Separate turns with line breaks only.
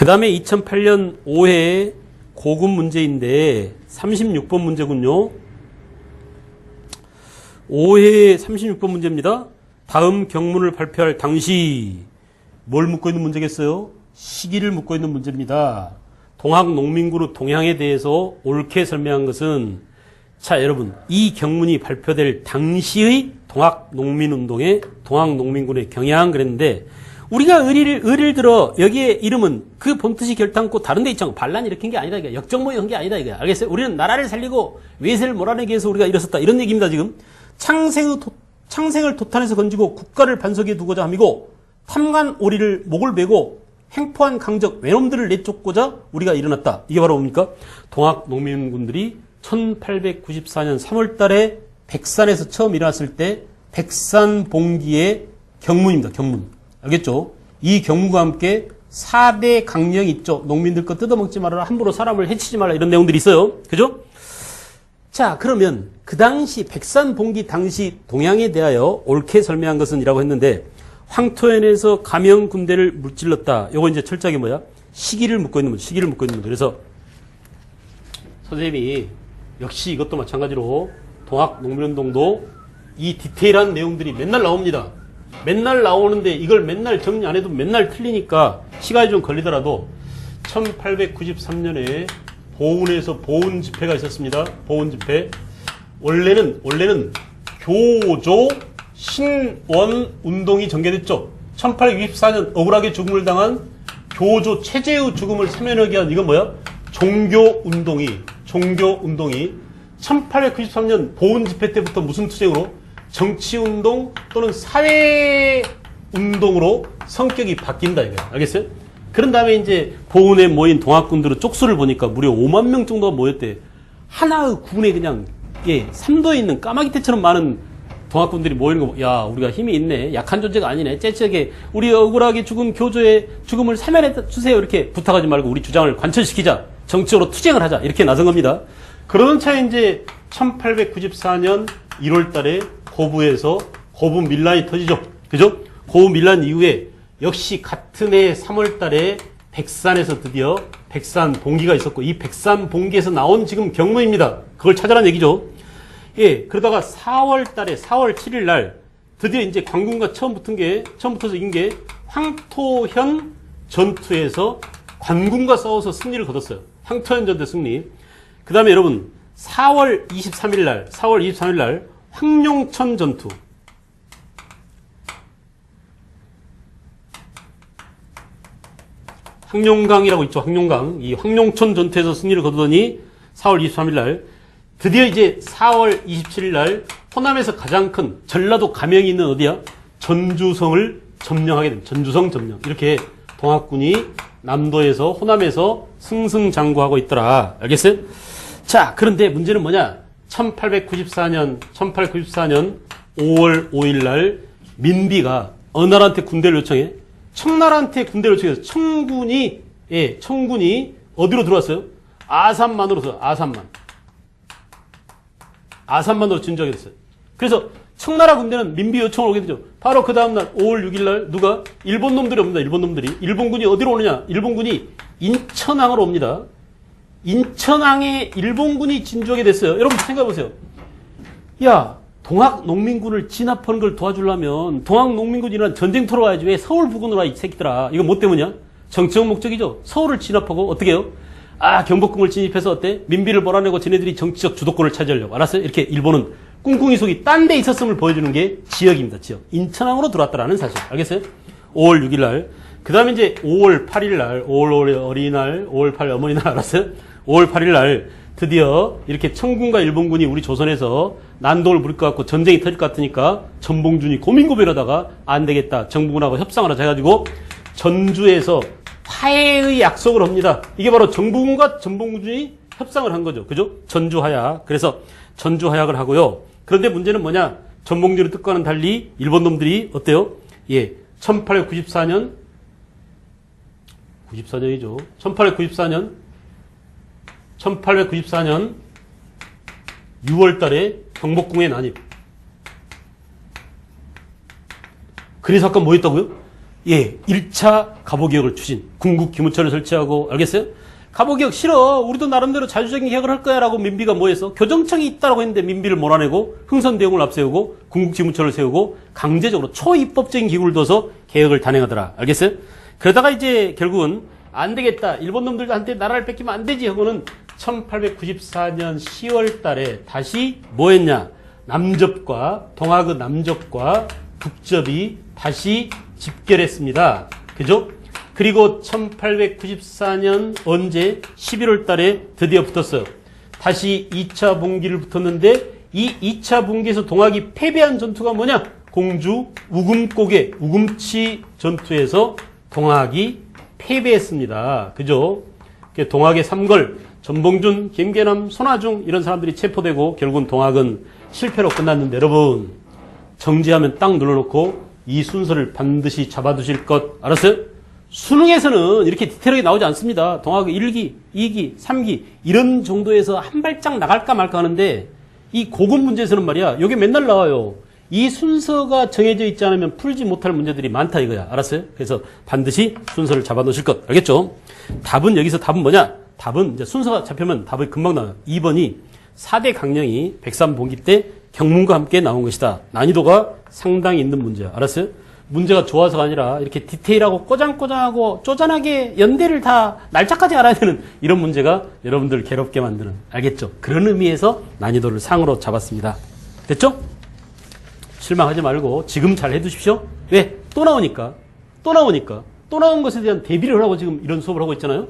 그 다음에 2008년 5회 고급 문제인데 36번 문제군요. 5회 36번 문제입니다. 다음 경문을 발표할 당시 뭘 묻고 있는 문제겠어요? 시기를 묻고 있는 문제입니다. 동학 농민그룹 동향에 대해서 옳게 설명한 것은 자 여러분 이 경문이 발표될 당시의 동학 농민운동의 동학 농민군의 경향 그랬는데 우리가 의리를 의리를 들어 여기에 이름은 그 본뜻이 결탄코 다른 데 있잖아 반란 일으킨 게 아니다 이게 역정모의 한게 아니다 이게 알겠어요? 우리는 나라를 살리고 외세를 몰아내기 위해서 우리가 일어섰다 이런 얘기입니다 지금 창생의 도- 창생을 도탄에서 건지고 국가를 반석에 두고자 함이고 탐관 오리를 목을 베고 행포한 강적 외놈들을 내쫓고자 우리가 일어났다. 이게 바로 뭡니까? 동학 농민군들이 1894년 3월 달에 백산에서 처음 일어났을 때 백산 봉기의 경문입니다. 경문. 알겠죠? 이 경문과 함께 4대 강령이 있죠. 농민들 거 뜯어먹지 말아라. 함부로 사람을 해치지 말라. 이런 내용들이 있어요. 그죠? 자, 그러면 그 당시 백산 봉기 당시 동향에 대하여 옳게 설명한 것은 이라고 했는데 황토현에서 가명 군대를 물질렀다. 요거 이제 철저하게 뭐야? 시기를 묻고 있는 문제, 시기를 묻고 있는 문제. 그래서 선생님이 역시 이것도 마찬가지로 동학 농민운동도 이 디테일한 내용들이 맨날 나옵니다. 맨날 나오는데 이걸 맨날 정리 안 해도 맨날 틀리니까 시간이 좀 걸리더라도 1893년에 보훈에서 보훈 집회가 있었습니다. 보훈 집회. 원래는 원래는 교조 신원 운동이 전개됐죠. 1864년 억울하게 죽음을 당한 교조 체제의 죽음을 사면하기 위한 이건 뭐야? 종교 운동이 종교 운동이 1893년 보훈 집회 때부터 무슨 투쟁으로 정치 운동 또는 사회 운동으로 성격이 바뀐다 이거야. 알겠어요? 그런 다음에 이제 보훈에 모인 동학군들의 쪽수를 보니까 무려 5만 명 정도가 모였대. 하나의 군에 그냥 예, 삼도에 있는 까마귀 떼처럼 많은 동학군들이 모이는 거, 보- 야, 우리가 힘이 있네. 약한 존재가 아니네. 째째게 우리 억울하게 죽은 교조의 죽음을 사면해 주세요. 이렇게 부탁하지 말고 우리 주장을 관철시키자. 정치적으로 투쟁을 하자. 이렇게 나선 겁니다. 그러던 차에 이제 1894년 1월 달에 고부에서 고부 밀란이 터지죠. 그죠? 고부 밀란 이후에 역시 같은 해 3월 달에 백산에서 드디어 백산 봉기가 있었고 이 백산 봉기에서 나온 지금 경문입니다. 그걸 찾아라는 얘기죠. 예, 그러다가 4월 달에 4월 7일 날 드디어 이제 관군과 처음 붙은 게 처음 붙어서 이긴 게 황토현 전투에서 관군과 싸워서 승리를 거뒀어요. 황토현 전투 승리. 그다음에 여러분 4월 23일 날 4월 23일 날 황룡천 전투 황룡강이라고 있죠. 황룡강. 이 황룡천 전투에서 승리를 거두더니 4월 23일 날 드디어 이제 4월 27일 날 호남에서 가장 큰 전라도 가명이 있는 어디야? 전주성을 점령하게 됩니다. 전주성 점령. 이렇게 동학군이 남도에서 호남에서 승승장구하고 있더라. 알겠어요? 자, 그런데 문제는 뭐냐? 1894년 1894년 5월 5일 날 민비가 어느 나라한테 군대를 요청해? 청나라한테 군대를 요청해서 청군이 예, 청군이 어디로 들어왔어요? 아산만으로 들어 아산만. 아산만으로 진주하게 됐어요. 그래서 청나라 군대는 민비 요청을 오게 되죠. 바로 그 다음날 5월 6일 날 누가 일본 놈들이 옵니다. 일본 놈들이 일본군이 어디로 오느냐? 일본군이 인천항으로 옵니다. 인천항에 일본군이 진주하게 됐어요. 여러분 생각해 보세요. 야, 동학 농민군을 진압하는 걸 도와주려면 동학 농민군이란 전쟁터로 와야지 왜 서울 부근으로 와 이 새끼들아. 이거 뭐 때문이야? 정치적 목적이죠. 서울을 진압하고 어떻게 해요? 아, 경복궁을 진입해서 어때? 민비를 몰아내고 쟤네들이 정치적 주도권을 차지하려고. 알았어요? 이렇게 일본은 꿍꿍이 속이 딴 데 있었음을 보여주는 게 지역입니다. 지역. 인천항으로 들어왔다라는 사실. 알겠어요? 5월 6일 날. 그 다음에 이제 5월 8일 날, 5월 어린이날, 5월 8일 어머니날 알았어요? 5월 8일 날 드디어 이렇게 청군과 일본군이 우리 조선에서 난동을 부릴 것 같고 전쟁이 터질 것 같으니까 전봉준이 고민고민하다가 안 되겠다. 정부군하고 협상을 하자 해가지고 전주에서 화해의 약속을 합니다. 이게 바로 정부군과 전봉준이 협상을 한 거죠. 그죠? 전주하약. 그래서 전주하약을 하고요. 그런데 문제는 뭐냐? 전봉준의 뜻과는 달리 일본 놈들이 어때요? 예. 1894년 94년이죠. 1894년 1894년 6월 달에 경복궁에 난입. 그래서 아까 뭐 했다고요? 예, 1차 갑오개혁을 추진. 궁극 기무처를 설치하고, 알겠어요? 갑오개혁 싫어. 우리도 나름대로 자주적인 개혁을 할 거야. 라고 민비가 뭐 했어? 교정청이 있다라고 했는데 민비를 몰아내고, 흥선대용을 앞세우고, 궁극지무처를 세우고, 강제적으로 초입법적인 기구를 둬서 개혁을 단행하더라. 알겠어요? 그러다가 이제 결국은 안 되겠다. 일본 놈들한테 나라를 뺏기면 안 되지. 하고는 1894년 10월 달에 다시 뭐 했냐? 남접과, 동학의 남접과 북접이 다시 집결했습니다. 그죠? 그리고 1894년 언제 11월 달에 드디어 붙었어요. 다시 2차 분기를 붙었는데 이 2차 분기에서 동학이 패배한 전투가 뭐냐? 공주 우금고개 우금치 전투에서 동학이 패배했습니다. 그죠? 그 동학의 삼걸 전봉준, 김계남, 손아중 이런 사람들이 체포되고 결국은 동학은 실패로 끝났는데 여러분 정지하면 딱 눌러놓고 이 순서를 반드시 잡아두실 것 알았어요? 수능에서는 이렇게 디테일하게 나오지 않습니다. 동학 1기, 2기, 3기 이런 정도에서 한 발짝 나갈까 말까 하는데 이 고급 문제에서는 말이야 이게 맨날 나와요. 이 순서가 정해져 있지 않으면 풀지 못할 문제들이 많다 이거야. 알았어요? 그래서 반드시 순서를 잡아놓으실 것. 알겠죠? 답은 여기서 답은 뭐냐? 답은 이제 순서가 잡히면 답이 금방 나와요. 2번이 4대 강령이 103본기 때 경문과 함께 나온 것이다. 난이도가 상당히 있는 문제야. 알았어요? 문제가 좋아서가 아니라 이렇게 디테일하고 꼬장꼬장하고 쪼잔하게 연대를 다 날짜까지 알아야 되는 이런 문제가 여러분들 괴롭게 만드는 알겠죠? 그런 의미에서 난이도를 상으로 잡았습니다. 됐죠? 실망하지 말고 지금 잘 해두십시오. 왜? 또 나오니까. 또 나오니까. 또 나온 것에 대한 대비를 하고 지금 이런 수업을 하고 있잖아요.